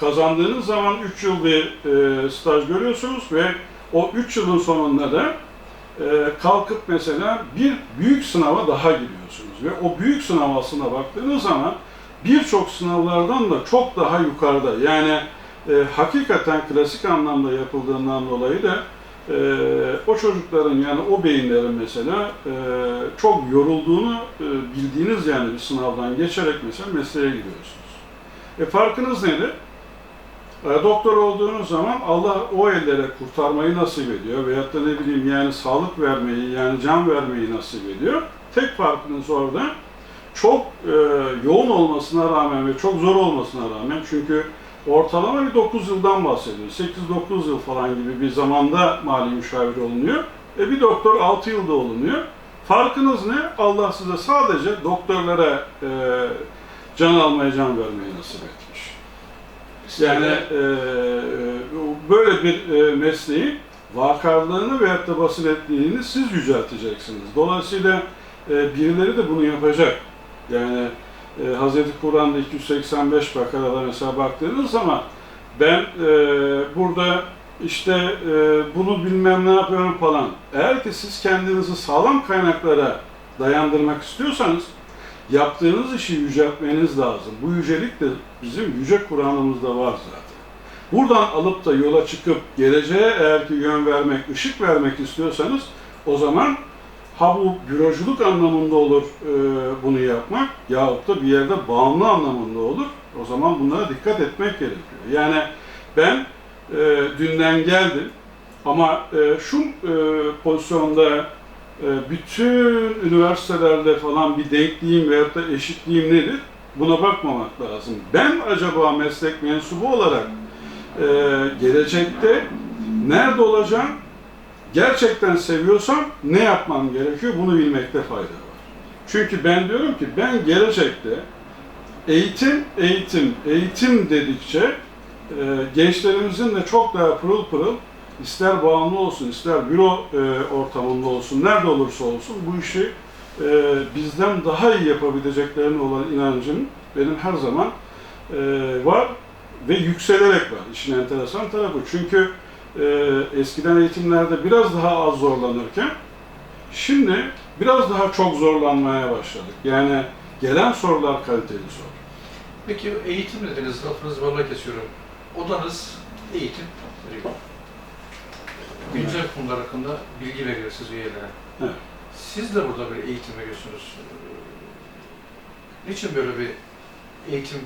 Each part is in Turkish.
kazandığınız zaman 3 yıl bir e, staj görüyorsunuz ve o 3 yılın sonunda da e, kalkıp mesela bir büyük sınava daha giriyorsunuz. Ve o büyük sınav aslında baktığınız zaman birçok sınavlardan da çok daha yukarıda. Yani e, hakikaten klasik anlamda yapıldığından dolayı da e, o çocukların yani o beyinlerin mesela e, çok yorulduğunu e, bildiğiniz yani bir sınavdan geçerek mesela mesleğe giriyorsunuz. E farkınız nedir? E, doktor olduğunuz zaman Allah o ellere kurtarmayı nasip ediyor veyahut da ne bileyim yani sağlık vermeyi yani can vermeyi nasip ediyor. Tek farkınız orada çok e, yoğun olmasına rağmen ve çok zor olmasına rağmen çünkü ortalama bir 9 yıldan bahsediyoruz. 8-9 yıl falan gibi bir zamanda mali müşavir olunuyor. E bir doktor 6 yılda olunuyor. Farkınız ne? Allah size sadece doktorlara e, can almaya can vermeyi nasip etmiş. Yani e, böyle bir e, mesleği vakarlığını veyahut da basiretliğini siz yücelteceksiniz. Dolayısıyla e, birileri de bunu yapacak. Yani e, Hz. Kur'an'da 285 Bakara'da mesela baktığınız zaman ben e, burada işte e, bunu bilmem ne yapıyorum falan. Eğer ki siz kendinizi sağlam kaynaklara dayandırmak istiyorsanız yaptığınız işi yüceltmeniz lazım. Bu yücelik de bizim yüce Kur'an'ımızda var zaten. Buradan alıp da yola çıkıp geleceğe eğer ki yön vermek, ışık vermek istiyorsanız o zaman ha bu büroculuk anlamında olur e, bunu yapmak yahut da bir yerde bağımlı anlamında olur. O zaman bunlara dikkat etmek gerekiyor. Yani ben e, dünden geldim ama e, şu e, pozisyonda bütün üniversitelerde falan bir denkliğim veyahut da eşitliğim nedir? Buna bakmamak lazım. Ben acaba meslek mensubu olarak e, gelecekte nerede olacağım? Gerçekten seviyorsam ne yapmam gerekiyor? Bunu bilmekte fayda var. Çünkü ben diyorum ki ben gelecekte eğitim, eğitim, eğitim dedikçe e, gençlerimizin de çok daha pırıl pırıl ister bağımlı olsun, ister büro e, ortamında olsun, nerede olursa olsun bu işi e, bizden daha iyi yapabileceklerine olan inancım benim her zaman e, var ve yükselerek var. İşin enteresan tarafı. Çünkü e, eskiden eğitimlerde biraz daha az zorlanırken şimdi biraz daha çok zorlanmaya başladık. Yani gelen sorular kaliteli soru. Peki eğitim dediniz, lafınızı balla kesiyorum. Odanız eğitim. Güncel konular hakkında bilgi veriyor siz üyelere. Evet. Siz de burada bir eğitim veriyorsunuz. Niçin böyle bir eğitim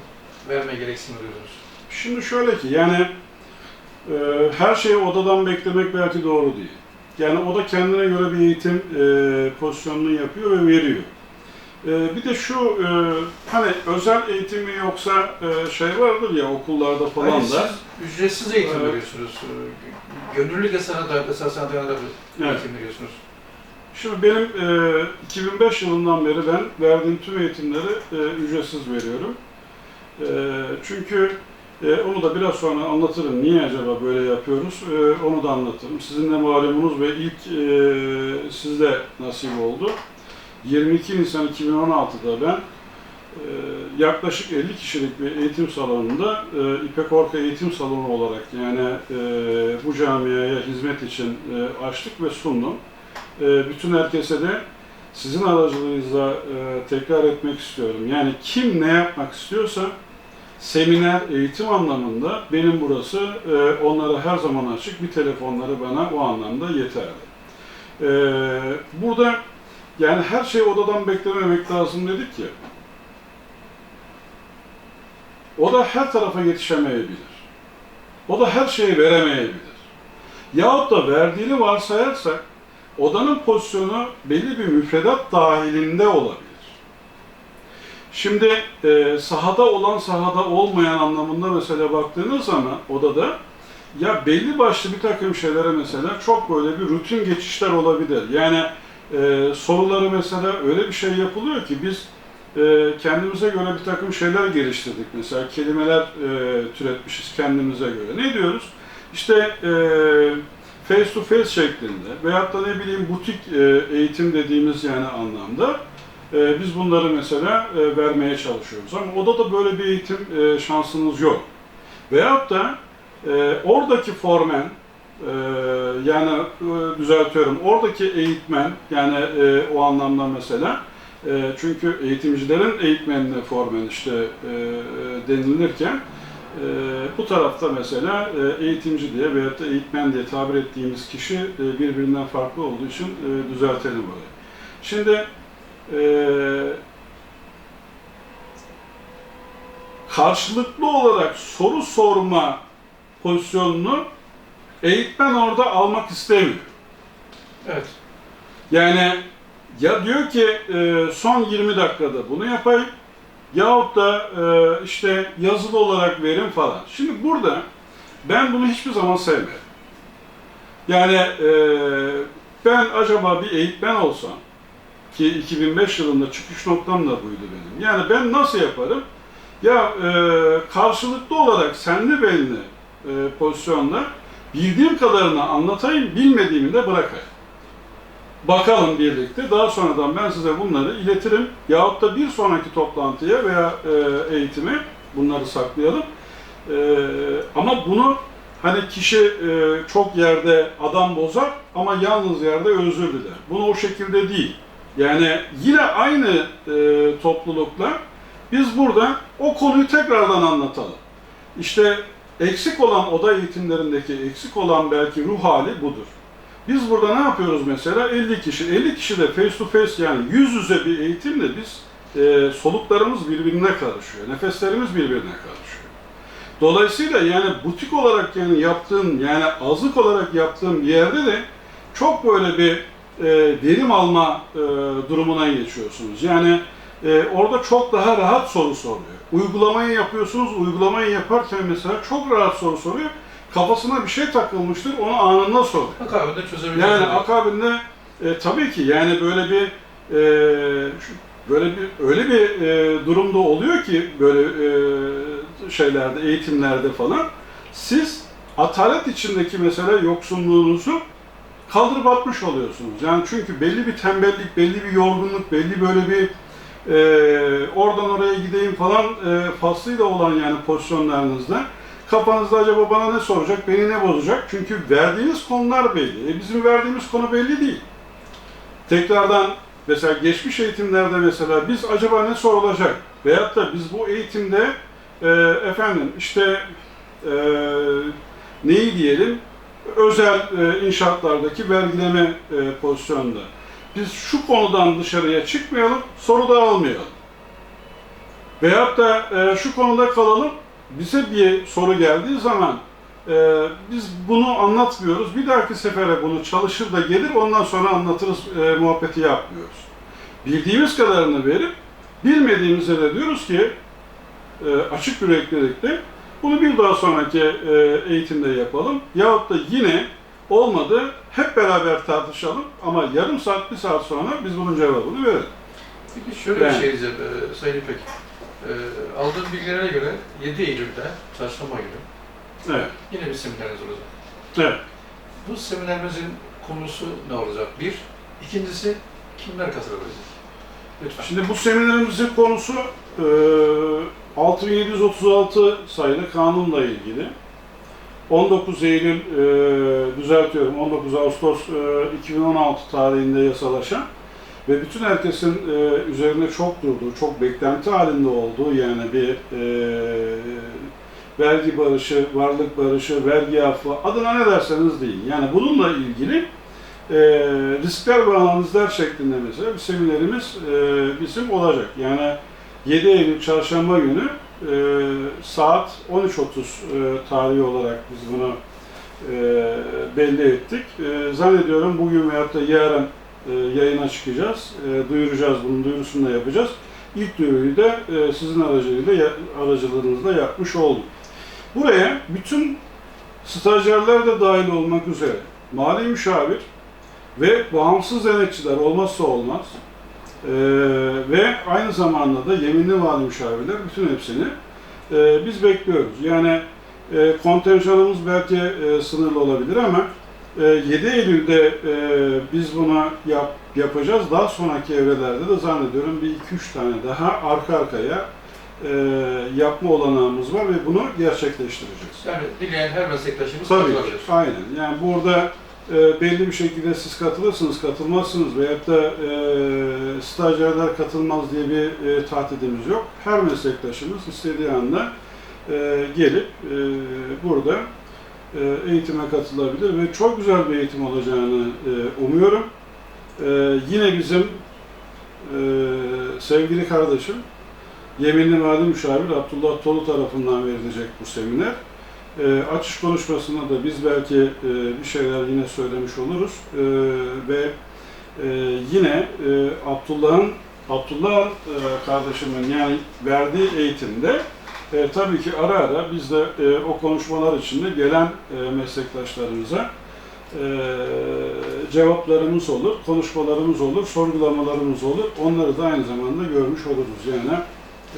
verme gereksinimi duyuyorsunuz? Şimdi şöyle ki yani e, her şeyi odadan beklemek belki doğru değil. Yani oda kendine göre bir eğitim e, pozisyonunu yapıyor ve veriyor. E, bir de şu e, hani özel eğitimi yoksa e, şey vardır ya okullarda falan Hayır, da. siz ücretsiz eğitim Evet. veriyorsunuz. Ee, Gönüllülük esasına dayalı, esasına dayalı bir Evet. eğitim veriyorsunuz. Şimdi benim e, 2005 yılından beri ben verdiğim tüm eğitimleri e, ücretsiz veriyorum. E, çünkü e, onu da biraz sonra anlatırım. Niye acaba böyle yapıyoruz? E, onu da anlatırım. Sizin de malumunuz ve ilk e, sizde nasip oldu. 22 Nisan 2016'da ben e, yaklaşık 50 kişilik bir eğitim salonunda e, İpek Orka Eğitim Salonu olarak yani e, bu camiaya hizmet için açtık ve sundum. Bütün herkese de sizin aracılığınızla tekrar etmek istiyorum. Yani kim ne yapmak istiyorsa seminer, eğitim anlamında benim burası onlara her zaman açık. Bir telefonları bana o anlamda yeterli. Burada yani her şeyi odadan beklememek lazım dedik ya. O da her tarafa yetişemeyebilir. O da her şeyi veremeyebilir. Yahut da verdiğini varsayarsak odanın pozisyonu belli bir müfredat dahilinde olabilir. Şimdi e, sahada olan sahada olmayan anlamında mesela baktığınız zaman odada ya belli başlı bir takım şeylere mesela çok böyle bir rutin geçişler olabilir. Yani e, soruları mesela öyle bir şey yapılıyor ki biz e, kendimize göre bir takım şeyler geliştirdik. Mesela kelimeler e, türetmişiz kendimize göre. Ne diyoruz? İşte e, face to face şeklinde veyahut da ne bileyim butik e, eğitim dediğimiz yani anlamda e, biz bunları mesela e, vermeye çalışıyoruz. Ama odada böyle bir eğitim e, şansınız yok. Veyahut da e, oradaki formen, e, yani e, düzeltiyorum, oradaki eğitmen, yani e, o anlamda mesela, e, çünkü eğitimcilerin eğitmenine formen işte e, e, denilirken, e, bu tarafta mesela e, eğitimci diye veyahut da eğitmen diye tabir ettiğimiz kişi e, birbirinden farklı olduğu için e, düzeltelim orayı. Şimdi e, karşılıklı olarak soru sorma pozisyonunu eğitmen orada almak istemiyor. Evet. Yani ya diyor ki e, son 20 dakikada bunu yapayım yahut da e, işte yazılı olarak verin falan. Şimdi burada ben bunu hiçbir zaman sevmedim. Yani e, ben acaba bir eğitmen olsam ki 2005 yılında çıkış noktam da buydu benim. Yani ben nasıl yaparım? Ya e, karşılıklı olarak senli belli e, pozisyonda bildiğim kadarını anlatayım, bilmediğimi de bırakayım. Bakalım birlikte. Daha sonradan ben size bunları iletirim. Yahut da bir sonraki toplantıya veya e, eğitime bunları saklayalım. E, ama bunu hani kişi e, çok yerde adam bozar ama yalnız yerde özür diler. Bunu o şekilde değil. Yani yine aynı e, toplulukla biz burada o konuyu tekrardan anlatalım. İşte eksik olan oda eğitimlerindeki eksik olan belki ruh hali budur. Biz burada ne yapıyoruz mesela? 50 kişi. 50 kişi de face to face yani yüz yüze bir eğitimle biz e, soluklarımız birbirine karışıyor. Nefeslerimiz birbirine karışıyor. Dolayısıyla yani butik olarak yani yaptığın yani azlık olarak yaptığım yerde de çok böyle bir e, verim alma e, durumuna geçiyorsunuz. Yani e, orada çok daha rahat soru soruyor. Uygulamayı yapıyorsunuz, uygulamayı yaparken mesela çok rahat soru soruyor. Kafasına bir şey takılmıştır, onu anında soruyor. Akabinde çözebiliriz. Yani akabinde e, tabii ki yani böyle bir e, şu- böyle bir öyle bir e, durumda oluyor ki böyle e, şeylerde eğitimlerde falan siz atalet içindeki mesela yoksunluğunuzu kaldırıp atmış oluyorsunuz. Yani çünkü belli bir tembellik, belli bir yorgunluk, belli böyle bir e, oradan oraya gideyim falan e, faslıyla olan yani pozisyonlarınızda kafanızda acaba bana ne soracak, beni ne bozacak? Çünkü verdiğiniz konular belli. E bizim verdiğimiz konu belli değil. Tekrardan mesela geçmiş eğitimlerde mesela biz acaba ne sorulacak? Veyahut da biz bu eğitimde e, efendim işte e, neyi diyelim? Özel e, inşaatlardaki vergileme e, pozisyonunda. Biz şu konudan dışarıya çıkmayalım, soru da almayalım. Veyahut da e, şu konuda kalalım, bize bir soru geldiği zaman e, biz bunu anlatmıyoruz. Bir dahaki sefere bunu çalışır da gelir ondan sonra anlatırız e, muhabbeti yapmıyoruz. Bildiğimiz kadarını verip bilmediğimize de diyoruz ki e, açık yüreklilikle bunu bir daha sonraki e, eğitimde yapalım. Yahut da yine olmadı hep beraber tartışalım ama yarım saat bir saat sonra biz bunun cevabını verelim. Peki şöyle Yani. bir şey diyeceğim e, Sayın İpek. E, aldığım bilgilere göre 7 Eylül'de, çarşamba günü Evet. yine bir semineriniz olacak. Evet. Bu seminerimizin konusu ne olacak? Bir. İkincisi kimler katılabilecek? Lütfen. Şimdi bu seminerimizin konusu e, 6736 sayılı kanunla ilgili. 19 Eylül, e, düzeltiyorum, 19 Ağustos e, 2016 tarihinde yasalaşan ve bütün herkesin e, üzerine çok durduğu, çok beklenti halinde olduğu yani bir e, vergi barışı, varlık barışı, vergi affı, adına ne derseniz deyin. Yani bununla ilgili e, riskler ve analizler şeklinde mesela bir seminerimiz e, bizim olacak. Yani 7 Eylül Çarşamba günü e, saat 13.30 e, tarihi olarak biz bunu e, belli ettik. E, zannediyorum bugün veyahut da yarın e, yayına çıkacağız. E, duyuracağız, bunun duyurusunu da yapacağız. İlk duyuruyu da e, sizin aracılığıyla, aracılığınızla yapmış olduk. Buraya bütün stajyerler de dahil olmak üzere mali müşavir ve bağımsız denetçiler olmazsa olmaz ee, ve aynı zamanda da yeminli mali müşavirler bütün hepsini e, biz bekliyoruz. Yani e, kontenjanımız belki e, sınırlı olabilir ama e, 7 Eylül'de e, biz bunu yap, yapacağız. Daha sonraki evrelerde de zannediyorum bir iki üç tane daha arka arkaya e, yapma olanağımız var ve bunu gerçekleştireceğiz. Yani dileyen her meslektaşımız Tabii aynen. Yani burada e, belli bir şekilde siz katılırsınız, katılmazsınız veyahut da e, stajyerler katılmaz diye bir e, tahdidimiz yok. Her meslektaşımız istediği anda e, gelip e, burada e, eğitime katılabilir ve çok güzel bir eğitim olacağını e, umuyorum. E, yine bizim e, sevgili kardeşim Yeminli Vadi Müşavir Abdullah Tolu tarafından verilecek bu seminer. E, açış konuşmasında da biz belki e, bir şeyler yine söylemiş oluruz E, ve e, yine e, Abdullah'ın Abdullah e, kardeşimin yani verdiği eğitimde e, tabii ki ara ara biz de e, o konuşmalar içinde gelen e, meslektaşlarımıza e, cevaplarımız olur, konuşmalarımız olur, sorgulamalarımız olur. Onları da aynı zamanda görmüş oluruz. Yani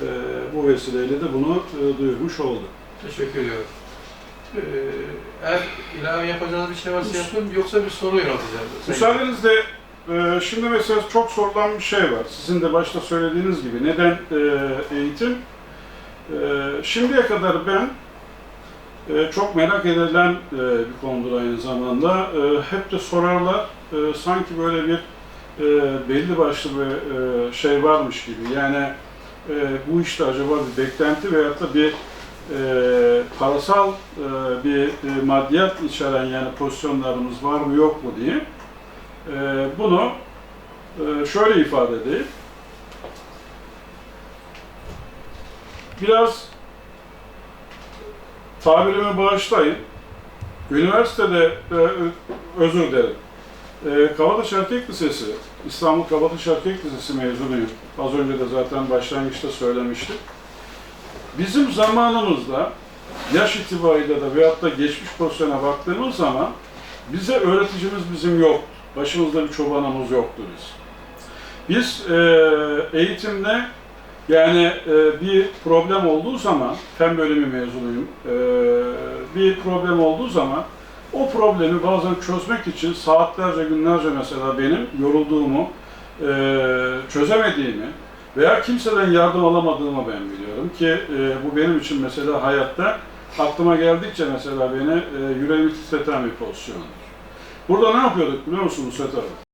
e, bu vesileyle de bunu e, duyurmuş olduk. Teşekkür ediyorum. Ee, eğer ilave yapacağınız bir şey varsa yapın, yoksa bir soru yönelteceğim. Müsaadenizle e, şimdi mesela çok sorulan bir şey var. Sizin de başta söylediğiniz gibi neden e, eğitim? E, Şimdiye kadar ben e, çok merak edilen e, bir konudur aynı zamanda. E, Hep de sorarlar. E, Sanki böyle bir e, belli başlı bir e, şey varmış gibi. Yani e, bu işte acaba bir beklenti veyahut da bir e, parasal e, bir e, maddiyat içeren yani pozisyonlarımız var mı yok mu diye. E, bunu e, şöyle ifade edeyim. Biraz tabirimi bağışlayın. Üniversitede, e, özür dilerim. E, Kabataş Erkek Lisesi, İstanbul Kabataş Erkek Lisesi mezunuyum. Az önce de zaten başlangıçta söylemiştim. Bizim zamanımızda yaş itibariyle de veyahut da geçmiş pozisyona baktığımız zaman bize öğreticimiz bizim yok. Başımızda bir çobanımız yoktu biz. Biz e, eğitimde yani e, bir problem olduğu zaman, fen bölümü mezunuyum, e, bir problem olduğu zaman o problemi bazen çözmek için saatlerce, günlerce mesela benim yorulduğumu, e, çözemediğimi veya kimseden yardım alamadığımı ben biliyorum ki e, bu benim için mesela hayatta aklıma geldikçe mesela beni e, yüreğimi titreten bir pozisyondur. Burada ne yapıyorduk biliyor musunuz Nusret Hanım?